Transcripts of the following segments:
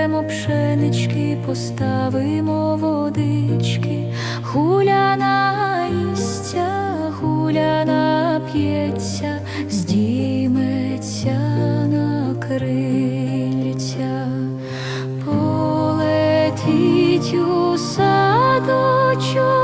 Зберемо пшенички, поставимо водички, гуля наїсться, гуля нап'ється, здійметься на крильця, полетіть у садочок.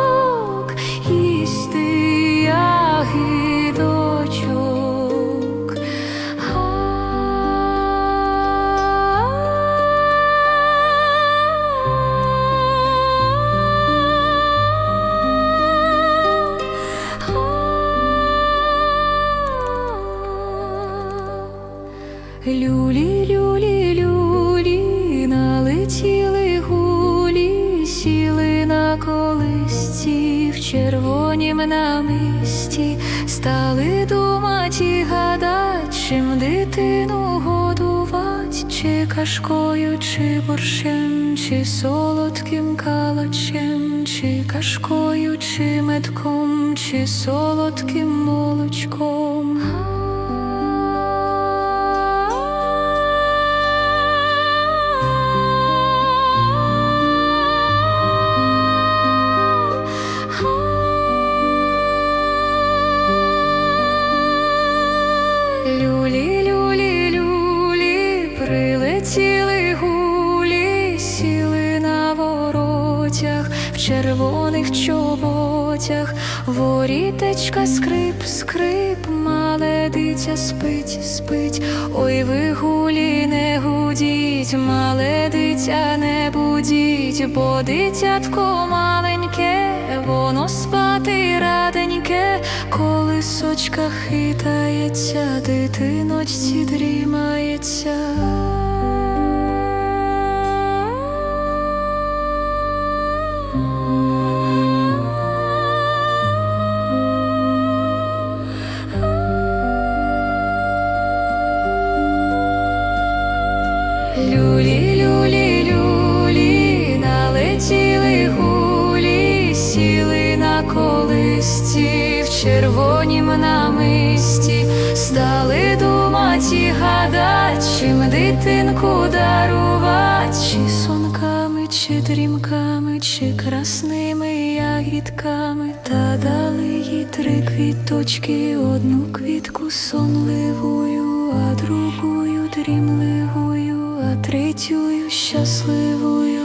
чим дитину годувати, чи кашкою, чи борщем, чи солодким калачем, чи кашкою, чи медком, чи солодким молочком. пісочках хитається, дитиночці дрімається. річки одну квітку сонливою, а другою дрімливою, а третьою щасливою.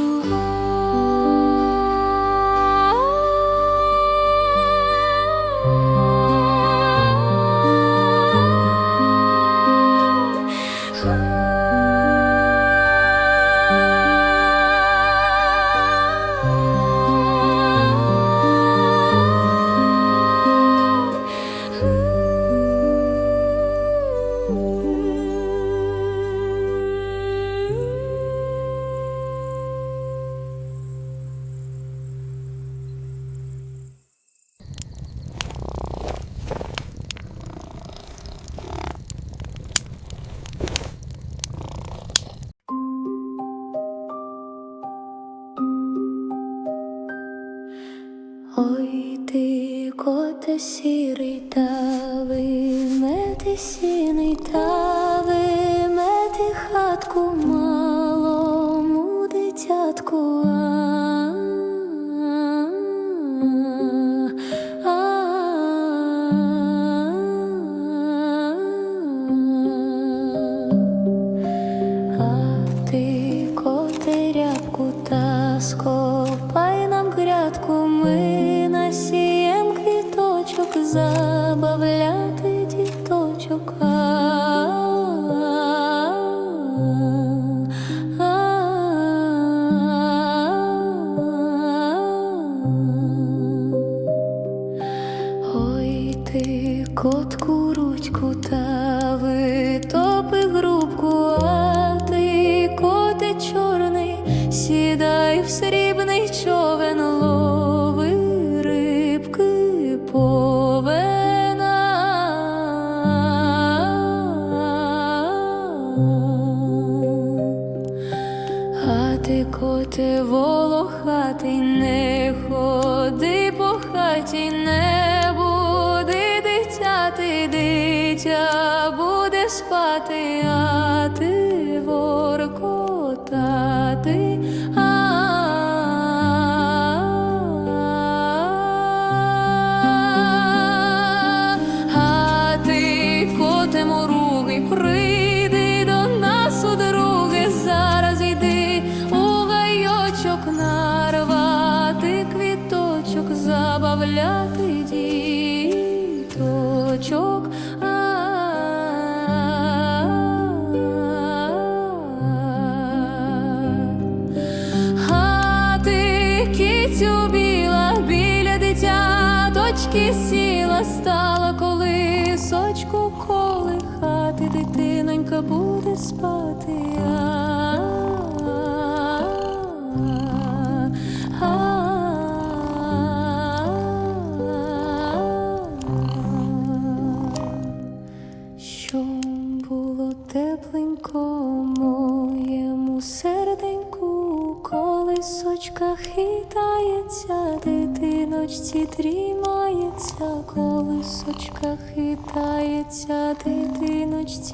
весільний та. лавки сіла, стала колисочку колихати, дитинонька буде спати. Я.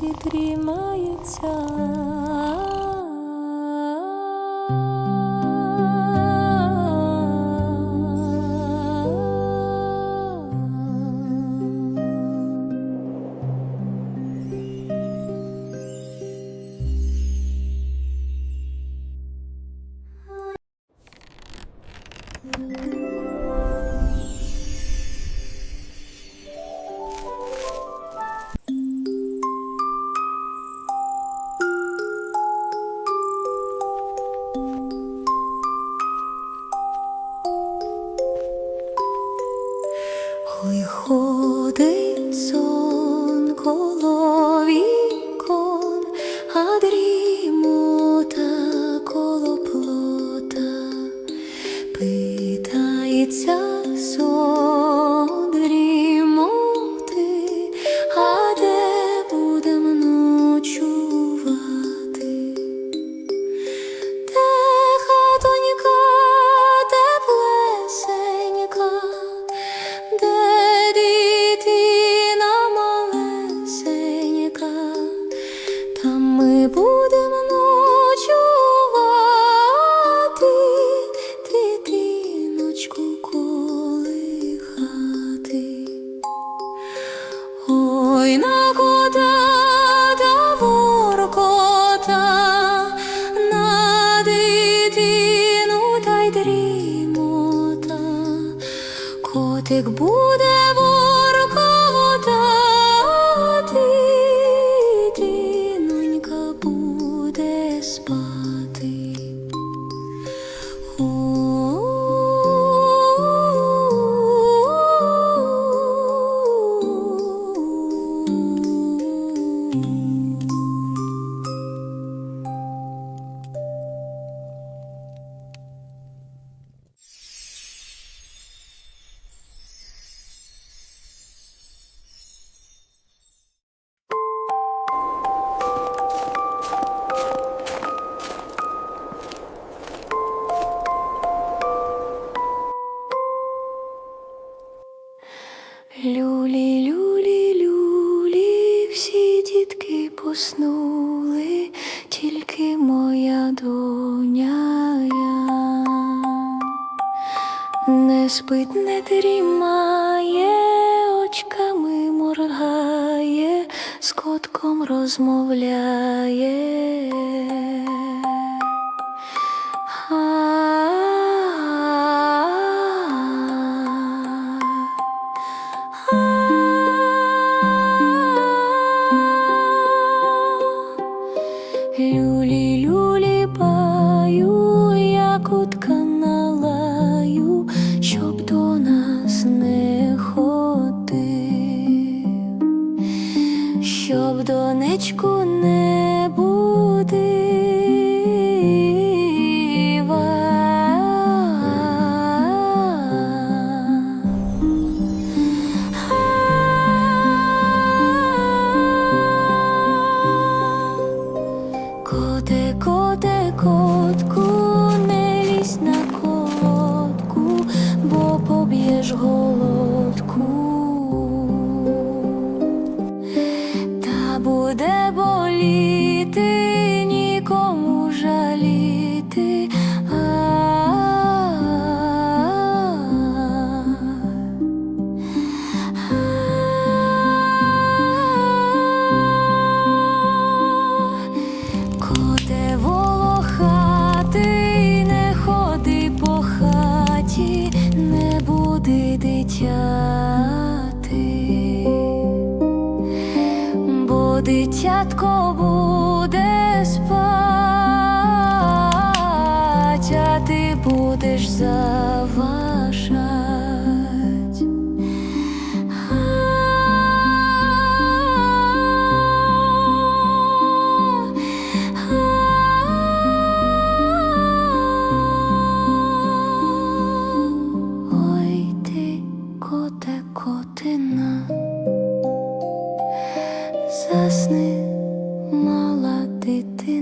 вітрі. розмовляй. Засни, мала дитина.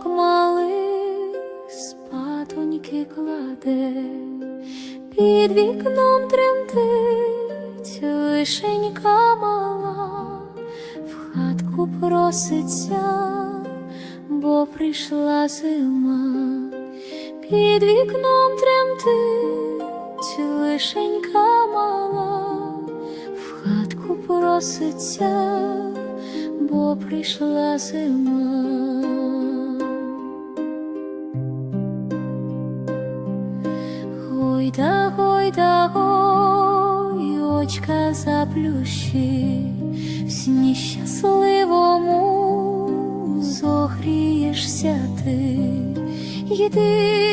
Діточок малих спатоньки кладе, під вікном тремтить вишенька мала, в хатку проситься, бо прийшла зима, під вікном тремтить вишенька мала, в хатку проситься, бо прийшла зима. Гойда, гойда, гой, очка заплющи, в сні щасливому зогрієшся ти, йди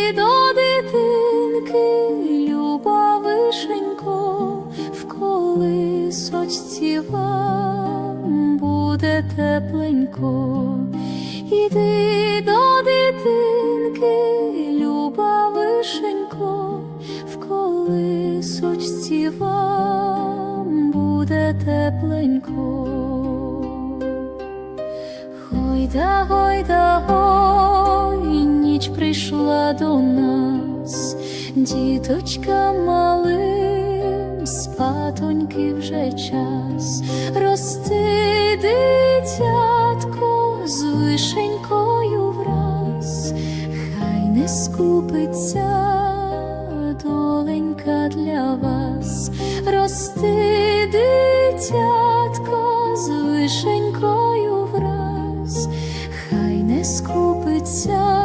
діточка малим, спатоньки вже час, рости дитятко з вишенькою враз, хай не скупиться доленька для вас, рости дитятко з вишенькою враз, хай не скупиться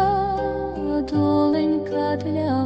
доленька для вас.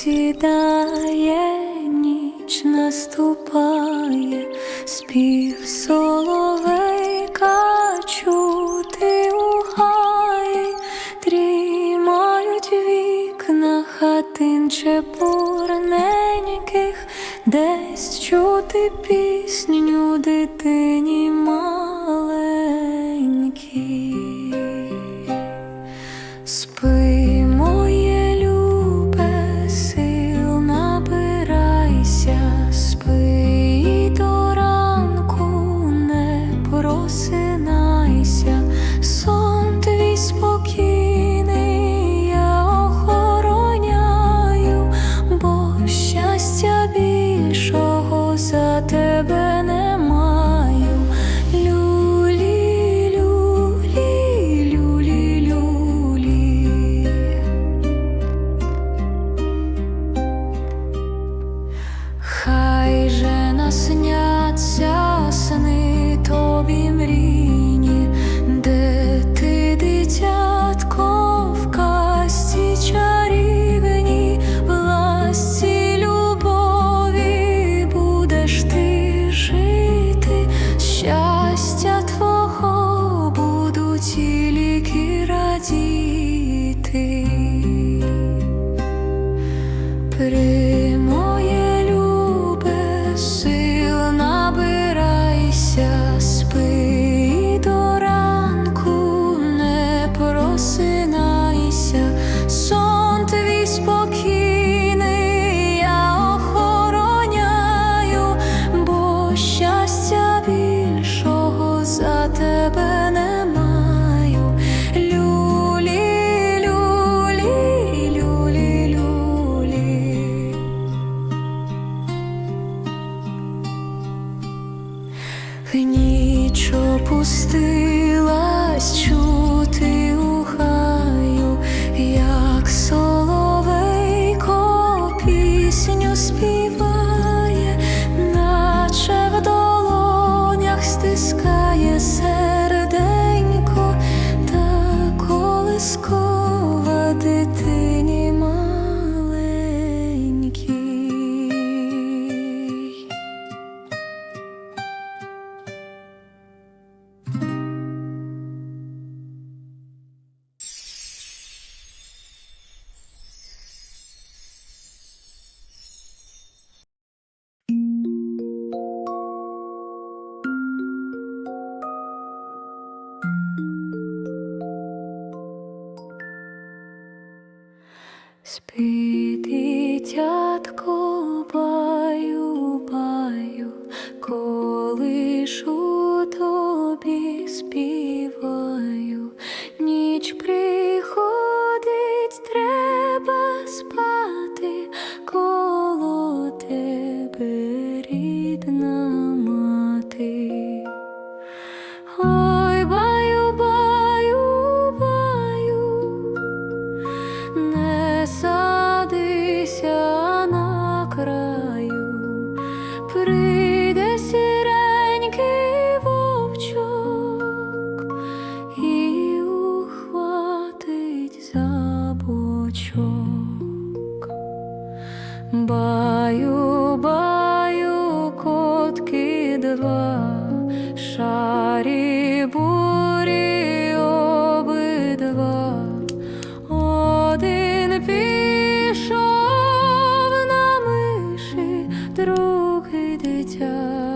起大夜。be love.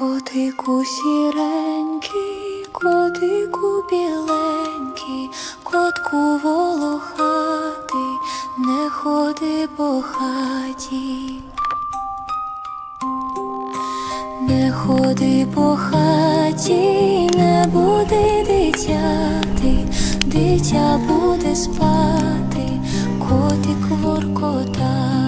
Котику сіренький, котику біленький, котку волохатий, не ходи по хаті. Не ходи по хаті, не буде дитяти, дитя буде спати, котик воркотати.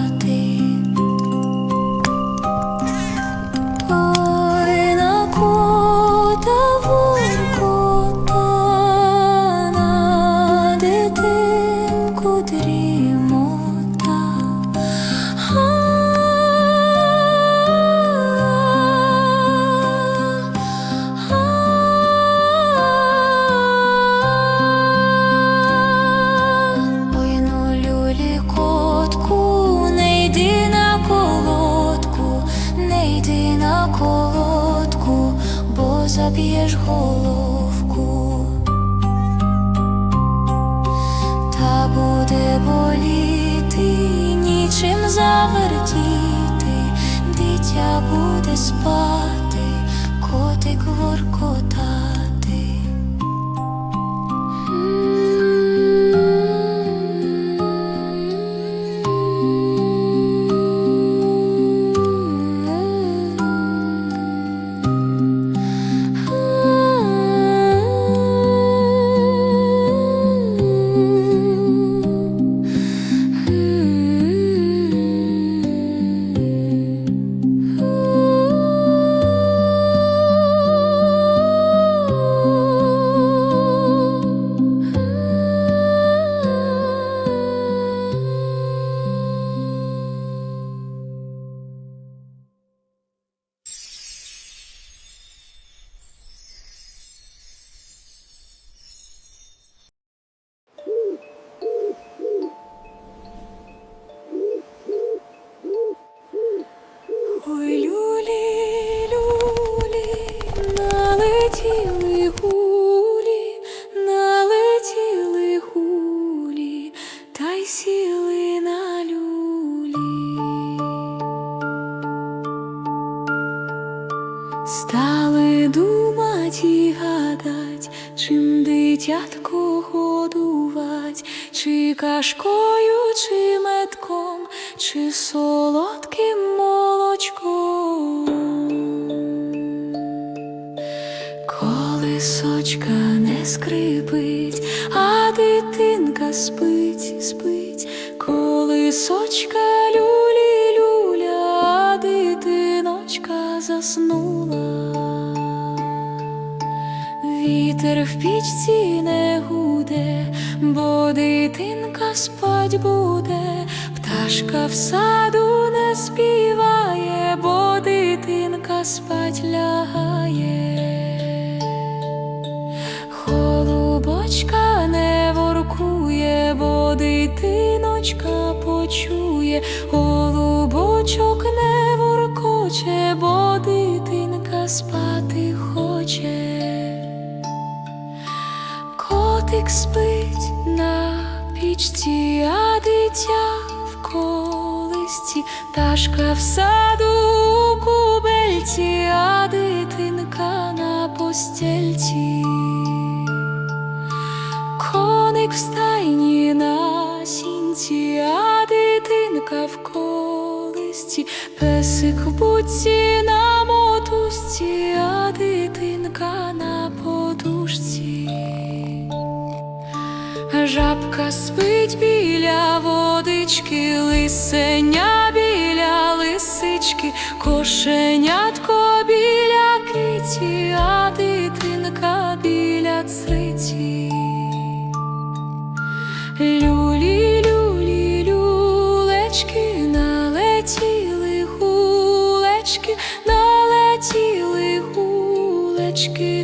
Заб'єш головку. Та буде боліти, нічим завертіти, дитя буде спати, котик воркотати. Солодким молочком. Колисочка не скрипить, а дитинка спить, спить, колисочка люлі люля, а дитиночка заснула. Вітер в пічці не гуде, бо дитинка спать буде, пташка в саду не співає, бо дитинка спать лягає. Голубочка не воркує, бо дитиночка почує, голубочок не воркоче, бо дитинка спати хоче. Котик спить на пічці, а дитя в колисці, пташка в саду у кубельці, а дитинка на постільці. Коник в стайні на сінці, а дитинка в колисці, песик в будці на мотузці, а дитинка на подушці. Жабка спить біля лисички, лисеня біля лисички, кошенятко біля киті, а дитинка біля цриті. Люлі, люлі, люлечки, налетіли гулечки, налетіли гулечки.